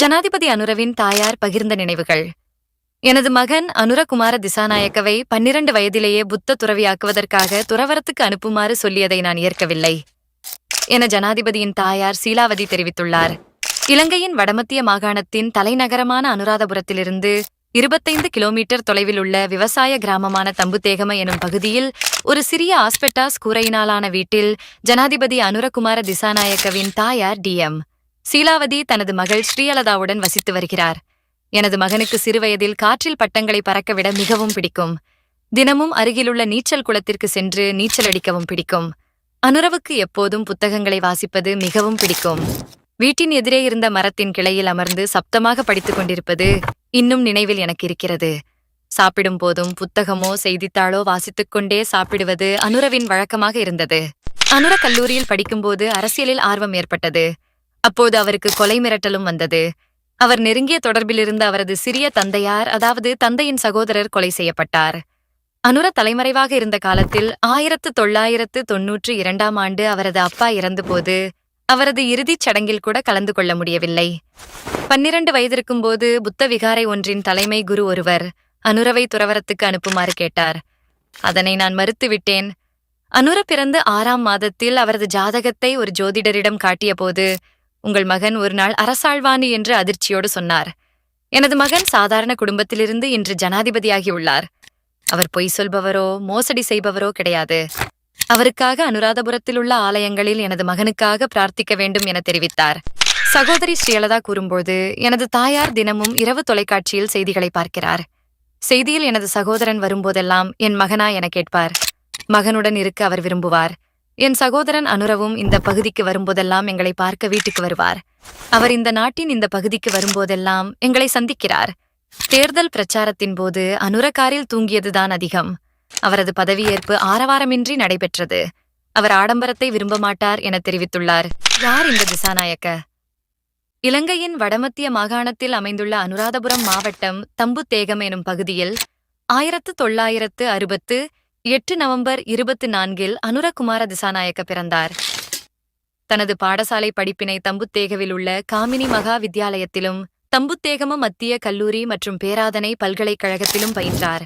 ஜனாதிபதி அனுரவின் தாயார் பகிர்ந்த நினைவுகள். எனது மகன் அனுரகுமார திசாநாயக்கவை பன்னிரண்டு வயதிலேயே புத்த துறவியாக்குவதற்காக துறவரத்துக்கு அனுப்புமாறு சொல்லியதை நான் ஏற்கவில்லை. என ஜனாதிபதியின் தாயார் சீலாவதி தெரிவித்துள்ளார். இலங்கையின் வடமத்திய மாகாணத்தின் தலைநகரமான அனுராதபுரத்திலிருந்து இருபத்தைந்து கிலோமீட்டர் தொலைவில் உள்ள விவசாய கிராமமான தம்புத்தேகம எனும் பகுதியில் ஒரு சிறிய ஆஸ்பெட்டாஸ் கூரையினாலான வீட்டில் ஜனாதிபதி அனுரகுமார திசாநாயக்கவின் தாயார் டிஎம் சீலாவதி தனது மகள் ஸ்ரீலதாவுடன் வசித்து வருகிறார். எனது மகனுக்கு சிறுவயதில் காற்றில் பட்டங்களை பறக்கவிட மிகவும் பிடிக்கும். தினமும் அருகிலுள்ள நீச்சல் குளத்திற்கு சென்று நீச்சல் அடிக்கவும் பிடிக்கும். அனுரவுக்கு எப்போதும் புத்தகங்களை வாசிப்பது மிகவும் பிடிக்கும். வீட்டின் எதிரே இருந்த மரத்தின் கிளையில் அமர்ந்து சப்தமாக படித்துக் கொண்டிருப்பது இன்னும் நினைவில் எனக்கு இருக்கிறது. சாப்பிடும் போதும் புத்தகமோ செய்தித்தாளோ வாசித்துக் கொண்டே சாப்பிடுவது அனுரவின் வழக்கமாக இருந்தது. அனுர கல்லூரியில் படிக்கும்போது அரசியலில் ஆர்வம் ஏற்பட்டது. அப்போது அவருக்கு கொலை மிரட்டலும் வந்தது. அவர் நெருங்கிய தொடர்பிலிருந்து அவரது சிறிய தந்தையார் அதாவது தந்தையின் சகோதரர் கொலை செய்யப்பட்டார். அனுர தலைமறைவாக இருந்த காலத்தில் ஆயிரத்து தொள்ளாயிரத்து தொன்னூற்று இரண்டாம் ஆண்டு அவரது அப்பா இறந்தபோது அவரது இறுதிச் சடங்கில் கூட கலந்து கொள்ள முடியவில்லை. பன்னிரண்டு வயதிருக்கும்போது புத்த விகாரை ஒன்றின் தலைமை குரு ஒருவர் அனுரவை துறவரத்துக்கு அனுப்புமாறு கேட்டார். அதனை நான் மறுத்துவிட்டேன் அனுர பிறந்து ஆறாம் மாதத்தில் அவரது ஜாதகத்தை ஒரு ஜோதிடரிடம் காட்டியபோது உங்கள் மகன் ஒரு நாள் அரசாழ்வானி என்று அதிர்ச்சியோடு சொன்னார். எனது மகன் சாதாரண குடும்பத்திலிருந்து இன்று ஜனாதிபதியாகியுள்ளார் அவர் பொய் சொல்பவரோ மோசடி செய்பவரோ கிடையாது. அவருக்காக அனுராதபுரத்தில் உள்ள ஆலயங்களில் எனது மகனுக்காக பிரார்த்திக்க வேண்டும் என தெரிவித்தார். சகோதரி ஸ்ரீலதா கூறும்போது எனது தாயார் தினமும் இரவு தொலைக்காட்சியில் செய்திகளை பார்க்கிறார். செய்தியில் எனது சகோதரன் வரும்போதெல்லாம் என் மகனா என கேட்பார். மகனுடன் இருக்க அவர் விரும்புவார். என் சகோதரன் அனுரவும் இந்த பகுதிக்கு வரும்போதெல்லாம் எங்களை பார்க்க வீட்டுக்கு வருவார். அவர் இந்த நாட்டின் இந்த பகுதிக்கு வரும்போதெல்லாம் எங்களை சந்திக்கிறார். தேர்தல் பிரச்சாரத்தின் போது அனுரக்காரில் தூங்கியதுதான் அதிகம். அவரது பதவியேற்பு ஆரவாரமின்றி நடைபெற்றது. அவர் ஆடம்பரத்தை விரும்ப மாட்டார் என தெரிவித்துள்ளார். யார் இந்த திசாநாயக்க? இலங்கையின் வடமத்திய மாகாணத்தில் அமைந்துள்ள அனுராதபுரம் மாவட்டம் தம்புத்தேகம் எனும் பகுதியில் ஆயிரத்து தொள்ளாயிரத்து அறுபத்து எட்டு நவம்பர் இருபத்து நான்கில் அனுரகுமார திசாநாயக்க பிறந்தார். தனது பாடசாலை படிப்பினை தம்புத்தேகவில் உள்ள காமினி மகா வித்யாலயத்திலும் தம்புத்தேகம மத்திய கல்லூரி மற்றும் பேராதனை பல்கலைக்கழகத்திலும் பயின்றார்.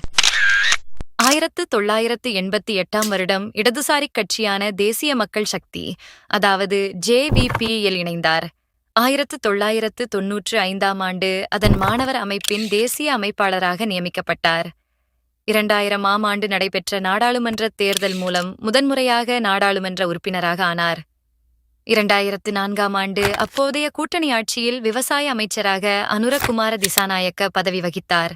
ஆயிரத்து தொள்ளாயிரத்து எண்பத்தி எட்டாம் வருடம் இடதுசாரிக் கட்சியான தேசிய மக்கள் சக்தி அதாவது ஜேவிபியில் இணைந்தார். ஆயிரத்து தொள்ளாயிரத்து தொன்னூற்று ஐந்தாம் ஆண்டு அதன் மாணவர் அமைப்பின் தேசிய அமைப்பாளராக நியமிக்கப்பட்டார். இரண்டாயிரம் ஆம் ஆண்டு நடைபெற்ற நாடாளுமன்ற தேர்தல் மூலம் முதன்முறையாக நாடாளுமன்ற உறுப்பினராக ஆனார். இரண்டாயிரத்து நான்காம் ஆண்டு அப்போதைய கூட்டணி ஆட்சியில் விவசாய அமைச்சராக அனுரகுமார திசாநாயக்க பதவி வகித்தார்.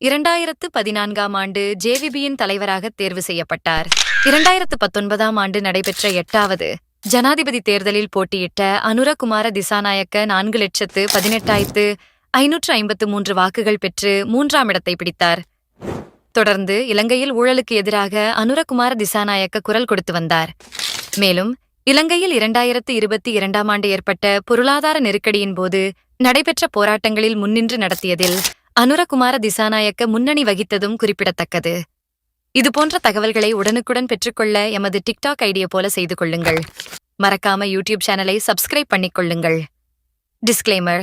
இரண்டாயிரத்து பதினான்காம் ஆண்டு ஜேவிபியின் தலைவராக தேர்வு செய்யப்பட்டார். இரண்டாயிரத்து பத்தொன்பதாம் ஆண்டு நடைபெற்ற எட்டாவது ஜனாதிபதி தேர்தலில் போட்டியிட்ட அனுரகுமார திசாநாயக்க நான்கு லட்சத்து பதினெட்டாயிரத்து ஐநூற்று ஐம்பத்து மூன்று வாக்குகள் பெற்று மூன்றாம் இடத்தை பிடித்தார். தொடர்ந்து இலங்கையில் ஊழலுக்கு எதிராக அனுரகுமார திசாநாயக்க குரல் கொடுத்து வந்தார். மேலும் இலங்கையில் இரண்டாயிரத்து இருபத்தி இரண்டாம் ஆண்டு ஏற்பட்ட பொருளாதார நெருக்கடியின் போது நடைபெற்ற போராட்டங்களில் முன்னின்று நடத்தியதில் அனுரகுமார திசாநாயக்க முன்னணி வகித்ததும் குறிப்பிடத்தக்கது. இதுபோன்ற தகவல்களை உடனுக்குடன் பெற்றுக்கொள்ள எமது டிக்டாக் ஐடியா போல செய்து கொள்ளுங்கள். மறக்காம யூடியூப் சேனலை சப்ஸ்கிரைப் பண்ணிக் கொள்ளுங்கள். Disclaimer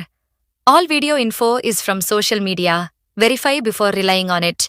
all video info is from social media verify before relying on it